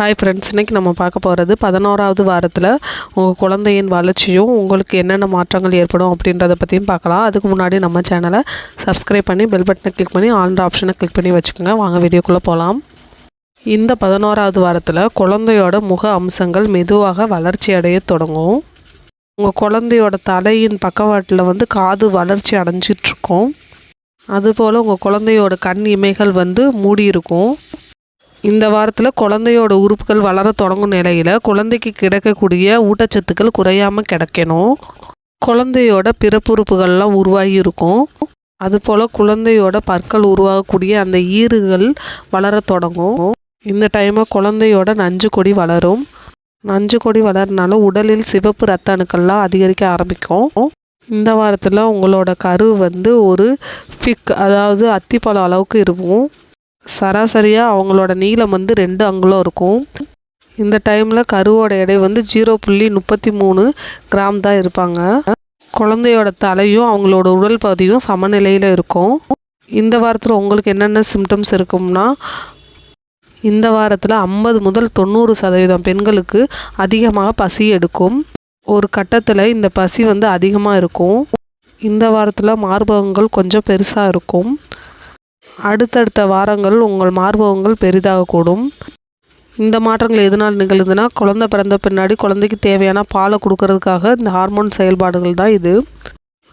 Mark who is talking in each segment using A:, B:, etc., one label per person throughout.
A: Hi friends இன்றைக்கி நம்ம பார்க்க போகிறது பதினோராவது வாரத்தில் உங்கள் குழந்தையின் வளர்ச்சியும் உங்களுக்கு என்னென்ன மாற்றங்கள் ஏற்படும் அப்படின்றத பற்றியும் பார்க்கலாம். அதுக்கு முன்னாடி நம்ம சேனலை சப்ஸ்கிரைப் பண்ணி பெல் பட்டனை கிளிக் பண்ணி ஆல்ன்ற ஆப்ஷனை கிளிக் பண்ணி வச்சுக்கோங்க. வாங்க வீடியோக்குள்ளே போகலாம் இந்த பதினோராவது வாரத்தில் குழந்தையோட முக அம்சங்கள் மெதுவாக வளர்ச்சி அடைய தொடங்கும். உங்கள் குழந்தையோட தலையின் பக்கவாட்டில் வந்து காது வளர்ச்சி அடைஞ்சிட்ருக்கும் அதுபோல் உங்கள் குழந்தையோட கண் இமைகள் வந்து மூடி இருக்கும் இந்த வாரத்தில் குழந்தையோட உறுப்புகள் வளர தொடங்கும் நிலையில் குழந்தைக்கு கிடைக்கக்கூடிய ஊட்டச்சத்துக்கள் குறையாமல் கிடைக்கணும். குழந்தையோட பிறப்புறுப்புகள்லாம் உருவாகி இருக்கும். அதுபோல் குழந்தையோட பற்கள் உருவாகக்கூடிய அந்த ஈறுகள் வளர தொடங்கும். இந்த டைமில் குழந்தையோட நஞ்சு கொடி வளரும். நஞ்சு கொடி வளர்னால உடலில் சிவப்பு ரத்த அணுக்கள்லாம் அதிகரிக்க ஆரம்பிக்கும். இந்த வாரத்தில் உங்களோட கரு வந்து ஒரு ஃபிக் அதாவது அத்திப்பழம் அளவுக்கு இருக்கும். சராசரியாக அவங்களோட நீளம் வந்து ரெண்டு அங்குலம் இருக்கும். இந்த டைமில் கருவோட எடை வந்து ஜீரோ புள்ளி முப்பத்தி மூணு கிராம் தான் இருப்பாங்க. குழந்தையோட தலையும் அவங்களோட உடல் பகுதியும் சமநிலையில் இருக்கும். இந்த வாரத்தில் உங்களுக்கு என்னென்ன சிம்டம்ஸ் இருக்கும்னா இந்த வாரத்தில் ஐம்பது முதல் தொண்ணூறு சதவீதம் பெண்களுக்கு அதிகமாக பசி எடுக்கும். ஒரு கட்டத்தில் இந்த பசி வந்து அதிகமாக இருக்கும். இந்த வாரத்தில் மார்பகங்கள் கொஞ்சம் பெருசாக இருக்கும். அடுத்தடுத்த வாரங்கள் உங்கள் மார்பகங்கள் பெரிதாகக்கூடும் இந்த மாற்றங்கள் எதனால் நிகழுதுன்னா குழந்த பிறந்த பின்னாடி குழந்தைக்கு தேவையான பாலை கொடுக்கறதுக்காக இந்த ஹார்மோன் செயல்பாடுகள் தான் இது.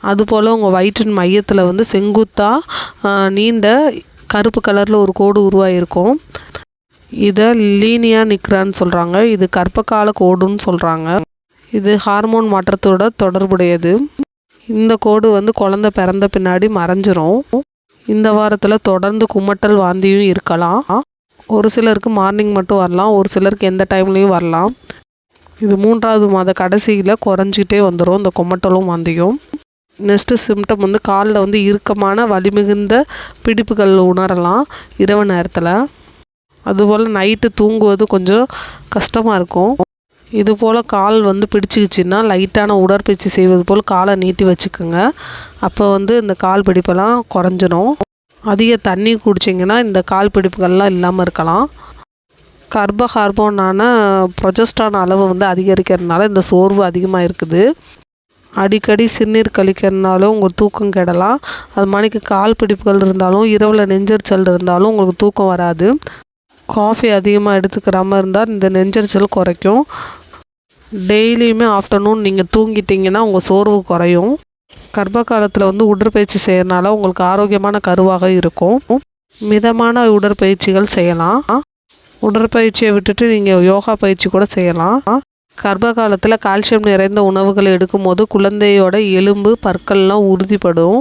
A: அதுபோல் உங்கள் வயிற்றின் மையத்தில் வந்து செங்குத்தாக நீண்ட கருப்பு கலரில் ஒரு கோடு உருவாகிருக்கும் இதை லீனியா நிற்கிறான்னு சொல்கிறாங்க இது கர்ப்பகால கோடுன்னு சொல்கிறாங்க இது ஹார்மோன் மாற்றத்தோட தொடர்புடையது. இந்த கோடு வந்து குழந்த பிறந்த பின்னாடி மறைஞ்சிரும். இந்த வாரத்தில் தொடர்ந்து குமட்டல் வாந்தியும் இருக்கலாம். ஒரு சிலருக்கு மார்னிங் மட்டும் வரலாம் ஒரு சிலருக்கு எந்த டைம்லேயும் வரலாம். இது மூன்றாவது மாத கடைசியில் குறைஞ்சிக்கிட்டே வந்துடும் இந்த குமட்டலும் வாந்தியும். நெக்ஸ்ட்டு சிம்டம் வந்து காலில் வந்து இறுக்கமான வலிமிகுந்த பிடிப்புகள் உணரலாம் இரவு நேரத்தில். அதுபோல் நைட்டு தூங்குவது கொஞ்சம் கஷ்டமாக இருக்கும். இது போல் கால் வந்து பிடிச்சிக்கிச்சின்னா லைட்டான உடற்பயிற்சி செய்வது போல் காலை நீட்டி வச்சுக்கோங்க. அப்போ வந்து இந்த கால் பிடிப்பெல்லாம் குறைஞ்சிரும். அதிக தண்ணி குடிச்சிங்கன்னா இந்த கால் பிடிப்புகள்லாம் இல்லாமல் இருக்கலாம். கர்ப்ப ஹார்மோனான ப்ரொஜஸ்டான அளவு வந்து அதிகரிக்கிறதுனால இந்த சோர்வு அதிகமாக இருக்குது. அடிக்கடி சிறுநீர் கழிக்கிறதுனாலும் உங்களுக்கு தூக்கம் கெடலாம். அது மணிக்கு கால் பிடிப்புகள் இருந்தாலும் இரவில் நெஞ்சரிச்சல் இருந்தாலும் உங்களுக்கு தூக்கம் வராது. காஃபி அதிகமாக எடுத்துக்கிறாமல் இருந்தால் இந்த நெஞ்சரிச்சல் குறைக்கும். டெய்லியுமே ஆஃப்டர்நூன் நீங்கள் தூங்கிட்டீங்கன்னா உங்கள் சோர்வு குறையும். கர்ப்ப காலத்தில் வந்து உடற்பயிற்சி செய்யறதுனால உங்களுக்கு ஆரோக்கியமான கருவாக இருக்கும். மிதமான உடற்பயிற்சிகள் செய்யலாம். உடற்பயிற்சியை விட்டுட்டு நீங்கள் யோகா பயிற்சி கூட செய்யலாம். கர்ப்ப காலத்தில் கால்சியம் நிறைந்த உணவுகளை எடுக்கும்போது குழந்தையோட எலும்பு பற்கள்லாம் உறுதிப்படும்.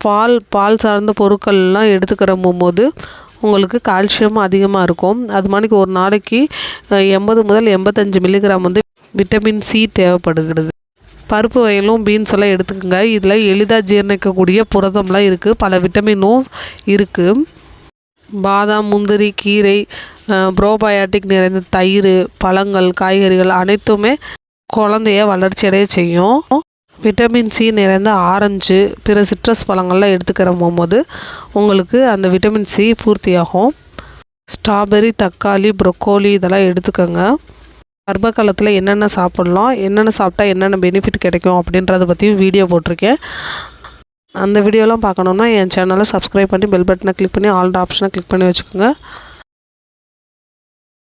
A: பால் பால் சார்ந்த பொருட்கள்லாம் எடுத்துக்கிற போது உங்களுக்கு கால்சியம் அதிகமாக இருக்கும். அது மாதிரிக்கு ஒரு நாளைக்கு எண்பது முதல் எண்பத்தஞ்சு மில்லிகிராம் வந்து விட்டமின் சி தேவைப்படுகிறது. பருப்பு வகையிலும் பீன்ஸ் எல்லாம் எடுத்துக்கோங்க. இதில் எளிதாக ஜீரணிக்கக்கூடிய புரதம்லாம் இருக்குது பல விட்டமினும் இருக்குது பாதாம் முந்திரி கீரை ப்ரோபயாட்டிக் நிறைந்த தயிர் பழங்கள் காய்கறிகள் அனைத்துமே குழந்தைய வளர்ச்சியடைய செய்யும். விட்டமின் சி நிறைந்த ஆரஞ்சு பிற சிட்ரஸ் பழங்கள்லாம் எடுத்துக்கிற போகும்போது உங்களுக்கு அந்த விட்டமின் சி பூர்த்தியாகும். ஸ்ட்ராபெரி தக்காளி ப்ரொக்கோலி இதெல்லாம் எடுத்துக்கோங்க. கர்ப்ப காலத்தில் என்னென்ன சாப்பிட்லாம் என்னென்ன சாப்பிட்டா என்னென்ன பெனிஃபிட் கிடைக்கும் அப்படின்றத பற்றியும் வீடியோ போட்டிருக்கேன். அந்த வீடியோலாம் பார்க்கணுன்னா என் சேனலை சப்ஸ்கிரைப் பண்ணி பெல் பட்டனை கிளிக் பண்ணி ஆல் ஆப்ஷனை கிளிக் பண்ணி வச்சுக்கோங்க.